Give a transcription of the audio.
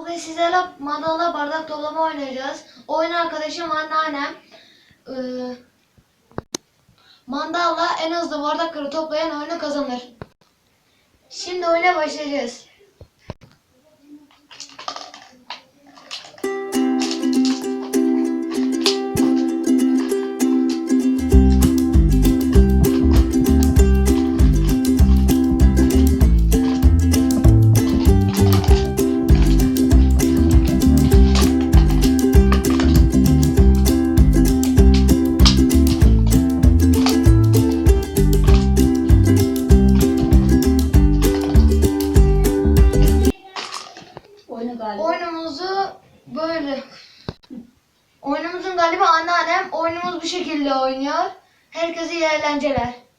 Bugün sizlerle mandala bardak toplama oynayacağız. Oyun arkadaşım anneannem. Ee, mandalla en hızlı bardakları toplayan oyunu kazanır. Şimdi oyuna başlayacağız. Galiba. Oyunumuzu böyle. Oyunumuzun galiba anneannem. Oyunumuz bu şekilde oynuyor. Herkese iyi eğlenceler.